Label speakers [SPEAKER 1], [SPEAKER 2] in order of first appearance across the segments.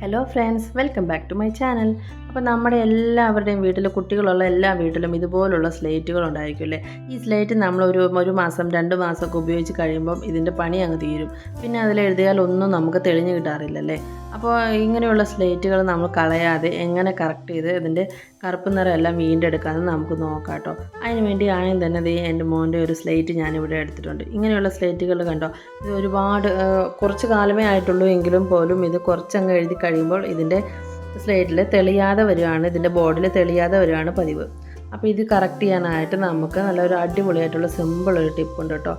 [SPEAKER 1] Hello friends welcome back to my channel അപ്പോൾ നമ്മുടെ എല്ലാവരുടെയും വീട്ടിൽ കുട്ടികളുള്ള എല്ലാ വീട്ടിലും ഇതുപോലുള്ള സ്ലേറ്റുകൾ ഉണ്ടായിരിക്കും അല്ലേ? ഈ സ്ലേറ്റ് നമ്മൾ ഒരു ഒരു മാസം രണ്ട് മാസമൊക്കെ ഉപയോഗിച്ച് കഴിയുമ്പം ഇതിന്റെ പണി അങ്ങ് തീരും. പിന്നെ അതിൽ എഴുതിയാൽ ഒന്നും നമുക്ക് തെളിഞ്ഞു കിട്ടാറില്ലല്ലേ അപ്പോൾ ഇങ്ങനെയുള്ള സ്ലേറ്റുകൾ നമ്മൾ കളയാതെ എങ്ങനെ കറക്റ്റ് ചെയ്ത് ഇതിന്റെ കറുപ്പ് നിറം എല്ലാം വീണ്ടെടുക്കാമെന്ന് നമുക്ക് നോക്കാം കേട്ടോ. അതിന് വേണ്ടി ആദ്യം തന്നെ ദേ എന്റെ മോന്റെ ഒരു സ്ലേറ്റ് ഞാനിവിടെ എടുത്തിട്ടുണ്ട്. ഇങ്ങനെയുള്ള സ്ലേറ്റുകൾ കണ്ടോ? ഇത് ഒരുപാട് കുറച്ച് കാലമേ ആയിട്ടുള്ളൂ എങ്കിലും പോലും ഇത് കുറച്ചങ്ങ് എഴുതി കഴിയുമ്പോൾ ഇതിന്റെ സ്ലേറ്റിൽ തെളിയാതെ വരികയാണ് ഇതിന്റെ ബോർഡിൽ തെളിയാതെ വരികയാണ് പതിവ്. അപ്പോൾ ഇത് കറക്റ്റ് ചെയ്യാനായിട്ട് നമുക്ക് നല്ലൊരു അടിപൊളിയായിട്ടുള്ള സിമ്പിൾ ഒരു ടിപ്പുണ്ട് കേട്ടോ.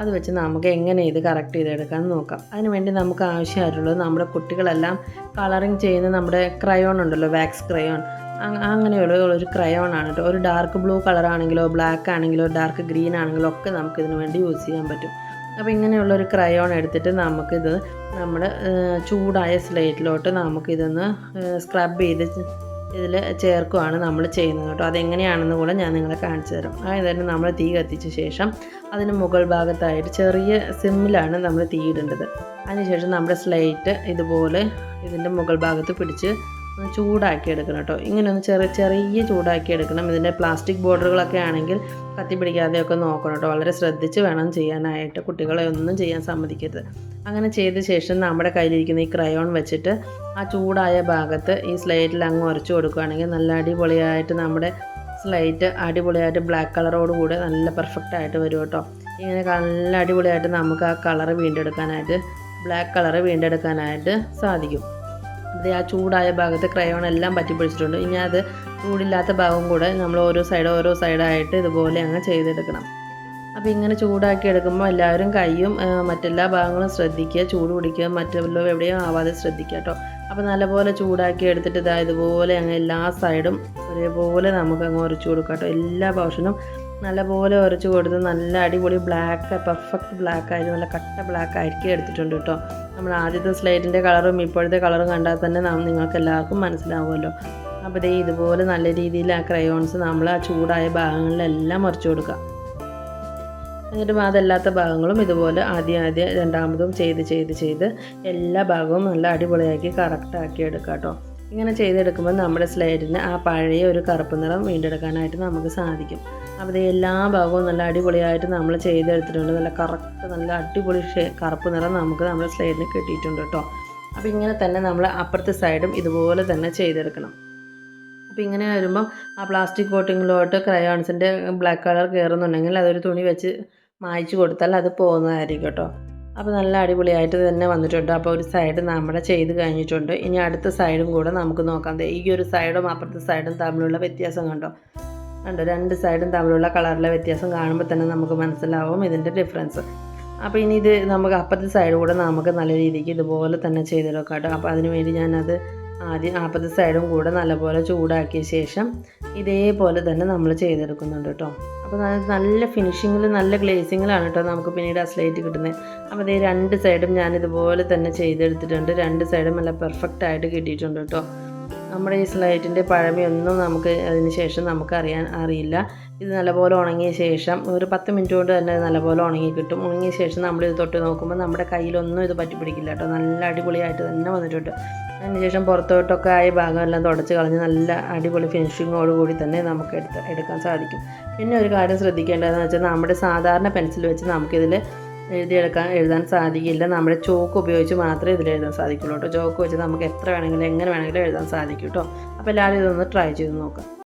[SPEAKER 1] അത് വെച്ച് നമുക്ക് എങ്ങനെ ഇത് കറക്റ്റ് ചെയ്തെടുക്കാമെന്ന് നോക്കാം. അതിന് വേണ്ടി നമുക്ക് ആവശ്യമായിട്ടുള്ളത് നമ്മുടെ കുട്ടികളെല്ലാം കളറിങ് ചെയ്യുന്ന നമ്മുടെ ക്രയോൺ ഉണ്ടല്ലോ വാക്സ് ക്രയോൺ അങ്ങനെയുള്ള ഒരു ക്രയോൺ ആണ് കേട്ടോ ഒരു ഡാർക്ക് ബ്ലൂ കളർ ആണെങ്കിലോ ബ്ലാക്ക് ആണെങ്കിലോ ഡാർക്ക് ഗ്രീൻ ആണെങ്കിലോ ഒക്കെ നമുക്ക് ഇതിന് വേണ്ടി യൂസ് ചെയ്യാൻ പറ്റും. അപ്പോൾ ഇങ്ങനെയുള്ള ഒരു ക്രയോൺ എടുത്തിട്ട് നമുക്കിത് നമ്മൾ ചൂടായ സ്ലേറ്റിലോട്ട് നമുക്കിതൊന്ന് സ്ക്രബ് ചെയ്ത് ഇതിൽ ചേർക്കുകയാണ് നമ്മൾ ചെയ്യുന്നത് കേട്ടോ അതെങ്ങനെയാണെന്ന് കൂടെ ഞാൻ നിങ്ങളെ കാണിച്ചു തരാം. അതായത് നമ്മൾ തീ കത്തിച്ച ശേഷം അതിന് മുകൾ ഭാഗത്തായിട്ട് ചെറിയ സിമ്മിലാണ് നമ്മൾ തീ ഇടേണ്ടത്. അതിനുശേഷം നമ്മുടെ സ്ലേറ്റ് ഇതുപോലെ ഇതിന്റെ മുകൾ ഭാഗത്ത് പിടിച്ച് ചൂടാക്കി എടുക്കണം കേട്ടോ. ഇങ്ങനെ ഒന്ന് ചെറിയ ചെറിയ ചൂടാക്കി എടുക്കണം ഇതിന്റെ പ്ലാസ്റ്റിക് ബോർഡറുകളൊക്കെ ആണെങ്കിൽ കത്തി പിടിക്കാതെയൊക്കെ നോക്കണം കേട്ടോ. വളരെ ശ്രദ്ധിച്ച് വേണം ചെയ്യാനായിട്ട്. കുട്ടികളെ ഒന്നും ചെയ്യാൻ സമ്മതിക്കരുത്. അങ്ങനെ ചെയ്ത ശേഷം നമ്മുടെ കയ്യിലിരിക്കുന്ന ഈ ക്രയോൺ വെച്ചിട്ട് ആ ചൂടായ ഭാഗത്ത് ഈ സ്ലൈറ്റിൽ അങ്ങ് ഉരച്ചു കൊടുക്കുകയാണെങ്കിൽ നല്ല അടിപൊളിയായിട്ട് നമ്മുടെ സ്ലൈറ്റ് അടിപൊളിയായിട്ട് ബ്ലാക്ക് കളറോട് കൂടി നല്ല പെർഫെക്റ്റ് ആയിട്ട് വരും കേട്ടോ. ഇങ്ങനെ നല്ല അടിപൊളിയായിട്ട് നമുക്ക് ആ കളറ് വീണ്ടെടുക്കാനായിട്ട് ബ്ലാക്ക് കളറ് വീണ്ടെടുക്കാനായിട്ട് സാധിക്കും. ഇത് ആ ചൂടായ ഭാഗത്ത് ക്രയോൺ എല്ലാം പറ്റി പിടിച്ചിട്ടുണ്ട്. ഇനി അത് ചൂടില്ലാത്ത ഭാഗം കൂടെ നമ്മൾ ഓരോ സൈഡ് ഓരോ സൈഡായിട്ട് ഇതുപോലെ അങ്ങ് ചെയ്തെടുക്കണം. അപ്പോൾ ഇങ്ങനെ ചൂടാക്കി എടുക്കുമ്പോൾ എല്ലാവരും കൈയും മറ്റെല്ലാ ഭാഗങ്ങളും ശ്രദ്ധിക്കുക ചൂട് പിടിക്കുക മറ്റുള്ള എവിടെയും ആവാതെ ശ്രദ്ധിക്കുക കേട്ടോ. അപ്പോൾ നല്ലപോലെ ചൂടാക്കി എടുത്തിട്ട് ഇതാ ഇതുപോലെ അങ്ങ് എല്ലാ സൈഡും ഒരേപോലെ നമുക്ക് അങ്ങ് ഉരച്ചു കൊടുക്കാം കേട്ടോ. എല്ലാ പോർഷനും നല്ലപോലെ ഉരച്ച് കൊടുത്ത് നല്ല അടിപൊളി ബ്ലാക്ക് പെർഫെക്റ്റ് ബ്ലാക്ക് ആയിട്ട് നല്ല കട്ട ബ്ലാക്ക് ആയിരിക്കും എടുത്തിട്ടുണ്ട് കേട്ടോ. നമ്മൾ ആദ്യത്തെ സ്ലേറ്റിന്റെ കളറും ഇപ്പോഴത്തെ കളറും കണ്ടാൽ തന്നെ നാം നിങ്ങൾക്ക് എല്ലാവർക്കും മനസ്സിലാവുമല്ലോ. അപ്പോൾ ദേ ഇതുപോലെ നല്ല രീതിയിൽ ആ ക്രയോൺസ് നമ്മൾ ആ ചൂടായ ഭാഗങ്ങളിലെല്ലാം മറിച്ച് കൊടുക്കുക. എന്നിട്ടും അതല്ലാത്ത ഭാഗങ്ങളും ഇതുപോലെ ആദ്യം ആദ്യം രണ്ടാമതും ചെയ്ത് ചെയ്ത് ചെയ്ത് എല്ലാ ഭാഗവും നല്ല അടിപൊളിയാക്കി കറക്റ്റാക്കി എടുക്കുക കേട്ടോ. ഇങ്ങനെ ചെയ്തെടുക്കുമ്പോൾ നമ്മുടെ സ്ലൈഡിന് ആ പഴയ ഒരു കറുപ്പ് നിറം വീണ്ടെടുക്കാനായിട്ട് നമുക്ക് സാധിക്കും. അപ്പോൾ എല്ലാ ഭാഗവും നല്ല അടിപൊളിയായിട്ട് നമ്മൾ ചെയ്തെടുത്തിട്ടുണ്ട്. നല്ല കറക്റ്റ് നല്ല അടിപൊളി കറുപ്പ് നിറം നമുക്ക് നമ്മുടെ സ്ലൈഡിന് കിട്ടിയിട്ടുണ്ട് കേട്ടോ. അപ്പോൾ ഇങ്ങനെ തന്നെ നമ്മൾ അപ്പുറത്തെ സൈഡും ഇതുപോലെ തന്നെ ചെയ്തെടുക്കണം. അപ്പോൾ ഇങ്ങനെ വരുമ്പം ആ പ്ലാസ്റ്റിക് കോട്ടിങ്ങിലോട്ട് ക്രയോൺസിന്റെ ബ്ലാക്ക് കളർ കയറുന്നുണ്ടെങ്കിൽ അതൊരു തുണി വെച്ച് മായ്ച്ചു കൊടുത്താൽ അത് പോകുന്നതായിരിക്കും കേട്ടോ. അപ്പോൾ നല്ല അടിപൊളിയായിട്ട് തന്നെ വന്നിട്ടുണ്ട്. അപ്പോൾ ഒരു സൈഡ് നമ്മുടെ ചെയ്ത് കഴിഞ്ഞിട്ടുണ്ട്. ഇനി അടുത്ത സൈഡും കൂടെ നമുക്ക് നോക്കാം. ഈ ഒരു സൈഡും അപ്പുറത്തെ സൈഡും തമ്മിലുള്ള വ്യത്യാസം കണ്ടോ? കണ്ടോ? രണ്ട് സൈഡും തമ്മിലുള്ള കളറിലെ വ്യത്യാസം കാണുമ്പോൾ തന്നെ നമുക്ക് മനസ്സിലാവും ഇതിന്റെ ഡിഫറൻസ് അപ്പോൾ ഇനി ഇത് നമുക്ക് അപ്പത്തെ സൈഡ് കൂടെ നമുക്ക് നല്ല രീതിക്ക് ഇതുപോലെ തന്നെ ചെയ്തെടുക്കാം കേട്ടോ. അപ്പോൾ അതിന് വേണ്ടി ഞാനത് ആദ്യം അപ്പുറത്തെ സൈഡും കൂടെ നല്ലപോലെ ചൂടാക്കിയ ശേഷം ഇതേപോലെ തന്നെ നമ്മൾ ചെയ്തെടുക്കുന്നുണ്ട് കേട്ടോ. അപ്പോൾ നല്ല നല്ല ഫിനിഷിങ്ങിൽ നല്ല ഗ്ലേസിങ്ങിലാണ് കേട്ടോ നമുക്ക് പിന്നീട് ആ സ്ലേറ്റ് കിട്ടുന്നത് അപ്പോൾ ഇതേ രണ്ട് സൈഡും ഞാൻ ഇതുപോലെ തന്നെ ചെയ്തെടുത്തിട്ടുണ്ട്. രണ്ട് സൈഡും നല്ല പെർഫെക്റ്റ് ആയിട്ട് കിട്ടിയിട്ടുണ്ട് കേട്ടോ. നമ്മുടെ ഈ സ്ലൈറ്റിന്റെ പഴമയൊന്നും നമുക്ക് അതിന് ശേഷം നമുക്ക് അറിയാൻ അറിയില്ല. ഇത് നല്ലപോലെ ഉണങ്ങിയ ശേഷം ഒരു പത്ത് മിനിറ്റ് കൊണ്ട് തന്നെ നല്ലപോലെ ഉണങ്ങി കിട്ടും. ഉണങ്ങിയ ശേഷം നമ്മൾ ഇത് തൊട്ട് നോക്കുമ്പോൾ നമ്മുടെ കയ്യിലൊന്നും ഇത് പറ്റി പിടിക്കില്ല കേട്ടോ. നല്ല അടിപൊളിയായിട്ട് തന്നെ വന്നിട്ടുണ്ട്. അതിന് ശേഷം പുറത്തോട്ടൊക്കെ ആയ ഭാഗമെല്ലാം തുടച്ച് കളഞ്ഞ് നല്ല അടിപൊളി ഫിനിഷിങ്ങോട് കൂടി തന്നെ നമുക്ക് എടുത്ത് എടുക്കാൻ സാധിക്കും. പിന്നെ ഒരു കാര്യം ശ്രദ്ധിക്കേണ്ടതെന്ന് വെച്ചാൽ നമ്മുടെ സാധാരണ പെൻസിൽ വെച്ച് നമുക്കിതിൽ എഴുതിയെടുക്കാൻ എഴുതാൻ സാധിക്കില്ല. നമ്മുടെ ചോക്ക് ഉപയോഗിച്ച് മാത്രമേ ഇതിൽ എഴുതാൻ സാധിക്കുള്ളൂ കേട്ടോ. ചോക്ക് വെച്ച് നമുക്ക് എത്ര വേണമെങ്കിലും എങ്ങനെ വേണമെങ്കിലും എഴുതാൻ സാധിക്കും കേട്ടോ. അപ്പോൾ എല്ലാവരും ഇതൊന്ന് ട്രൈ ചെയ്ത് നോക്കാം.